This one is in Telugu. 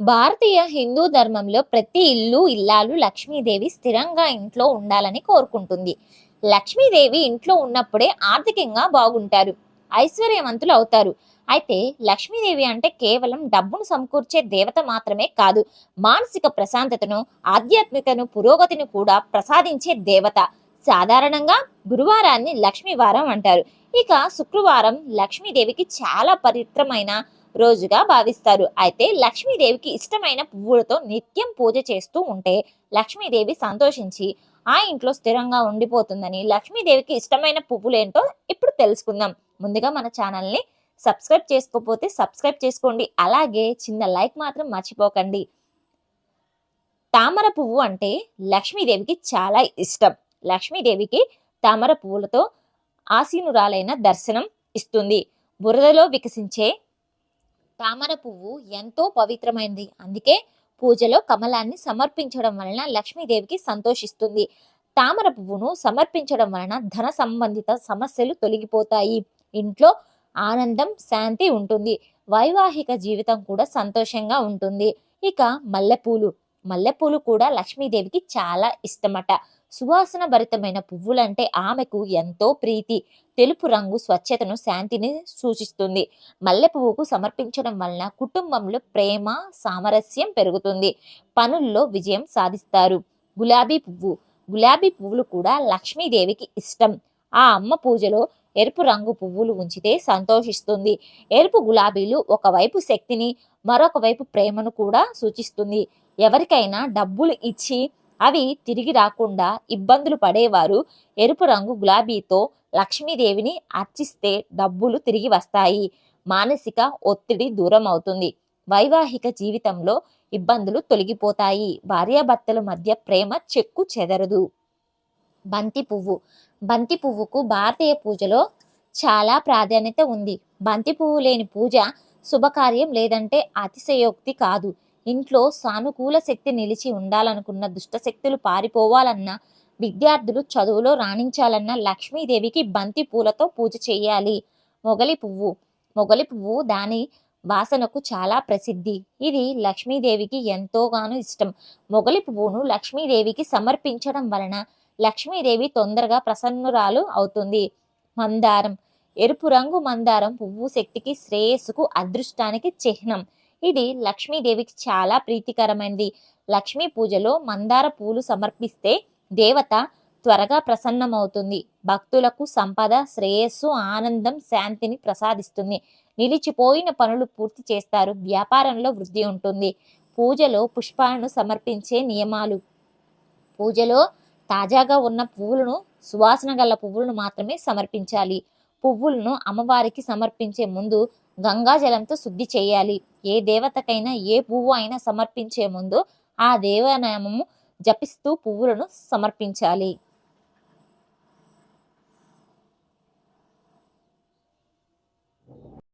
భారతీయ హిందూ ధర్మంలో ప్రతి ఇల్లు ఇల్లాలు లక్ష్మీదేవి స్థిరంగా ఇంట్లో ఉండాలని కోరుకుంటుంది. లక్ష్మీదేవి ఇంట్లో ఉన్నప్పుడే ఆర్థికంగా బాగుంటారు ఐశ్వర్యవంతులు అవుతారు. అయితే లక్ష్మీదేవి అంటే కేవలం డబ్బును సమకూర్చే దేవత మాత్రమే కాదు మానసిక ప్రశాంతతను ఆధ్యాత్మికను పురోగతిని కూడా ప్రసాదించే దేవత. సాధారణంగా గురువారాన్ని లక్ష్మీవారం అంటారు. ఇక శుక్రవారం లక్ష్మీదేవికి చాలా పవిత్రమైన రోజుగా భావిస్తారు. అయితే లక్ష్మీదేవికి ఇష్టమైన పువ్వులతో నిత్యం పూజ చేస్తూ ఉంటే లక్ష్మీదేవి సంతోషించి ఆ ఇంట్లో స్థిరంగా ఉండిపోతుందని లక్ష్మీదేవికి ఇష్టమైన పువ్వులేంటో ఇప్పుడు తెలుసుకుందాం. ముందుగా మన ఛానల్ని సబ్స్క్రైబ్ చేసుకోకపోతే సబ్స్క్రైబ్ చేసుకోండి. అలాగే చిన్న లైక్ మాత్రం మర్చిపోకండి. తామర పువ్వు అంటే లక్ష్మీదేవికి చాలా ఇష్టం. లక్ష్మీదేవికి తామర పువ్వులతో ఆసీనురాలైన దర్శనం ఇస్తుంది. బురదలో వికసించే తామర పువ్వు ఎంతో పవిత్రమైనది అందుకే పూజలో కమలాన్ని సమర్పించడం వలన లక్ష్మీదేవికి సంతోషిస్తుంది. తామర పువ్వును సమర్పించడం వలన ధన సంబంధిత సమస్యలు తొలగిపోతాయి. ఇంట్లో ఆనందం శాంతి ఉంటుంది. వైవాహిక జీవితం కూడా సంతోషంగా ఉంటుంది. ఇక మల్లెపూలు. మల్లెపూలు కూడా లక్ష్మీదేవికి చాలా ఇష్టమట. సువాసన భరితమైన పువ్వులంటే ఆమెకు ఎంతో ప్రీతి. తెలుపు రంగు స్వచ్ఛతను శాంతిని సూచిస్తుంది. మల్లె పువ్వుకు సమర్పించడం వలన కుటుంబంలో ప్రేమ సామరస్యం పెరుగుతుంది. పనుల్లో విజయం సాధిస్తారు. గులాబీ పువ్వు. గులాబీ పువ్వులు కూడా లక్ష్మీదేవికి ఇష్టం. ఆ అమ్మ పూజలో ఎరుపు రంగు పువ్వులు ఉంచితే సంతోషిస్తుంది. ఎరుపు గులాబీలు ఒకవైపు శక్తిని మరొక వైపు ప్రేమను కూడా సూచిస్తుంది. ఎవరికైనా డబ్బులు ఇచ్చి అవి తిరిగి రాకుండా ఇబ్బందులు పడేవారు. ఎరుపు రంగు గులాబీతో లక్ష్మీదేవిని అర్చిస్తే డబ్బులు తిరిగి వస్తాయి. మానసిక ఒత్తిడి దూరం అవుతుంది వైవాహిక జీవితంలో ఇబ్బందులు తొలగిపోతాయి. భార్యాభర్తల మధ్య ప్రేమ చెక్కు చెదరదు. బంతి పువ్వు. బంతి పువ్వుకు భారతీయ పూజలో చాలా ప్రాధాన్యత ఉంది. బంతి పువ్వు లేని పూజ శుభకార్యం లేదంటే అతిశయోక్తి కాదు. ఇంట్లో సానుకూల శక్తి నిలిచి ఉండాలనుకున్న దుష్టశక్తులు పారిపోవాలన్నా విద్యార్థులు చదువులో రాణించాలన్న లక్ష్మీదేవికి బంతి పూలతో పూజ చేయాలి. మొగలి పువ్వు. మొగలి పువ్వు దాని వాసనకు చాలా ప్రసిద్ధి. ఇది లక్ష్మీదేవికి ఎంతోగానో ఇష్టం. మొగలి పువ్వును లక్ష్మీదేవికి సమర్పించడం వలన లక్ష్మీదేవి తొందరగా ప్రసన్నురాలు అవుతుంది. మందారం. ఎరుపు రంగు మందారం పువ్వు శక్తికి శ్రేయస్సుకు అదృష్టానికి చిహ్నం. ఇది లక్ష్మీదేవికి చాలా ప్రీతికరమైనది లక్ష్మీ పూజలో మందార పూలు సమర్పిస్తే దేవత త్వరగా ప్రసన్నమవుతుంది. భక్తులకు సంపద శ్రేయస్సు ఆనందం శాంతిని ప్రసాదిస్తుంది. నిలిచిపోయిన పనులు పూర్తి చేస్తారు. వ్యాపారంలో వృద్ధి ఉంటుంది. పూజలో పుష్పాలను సమర్పించే నియమాలు. పూజలో తాజాగా ఉన్న పువ్వులను సువాసన గల పువ్వులను మాత్రమే సమర్పించాలి. పువ్వులను అమ్మవారికి సమర్పించే ముందు గంగాజలంతో శుద్ధి చేయాలి. ఏ దేవతకైనా ఏ పువ్వు అయినా సమర్పించే ముందు ఆ దేవనామము జపిస్తూ పువ్వులను సమర్పించాలి.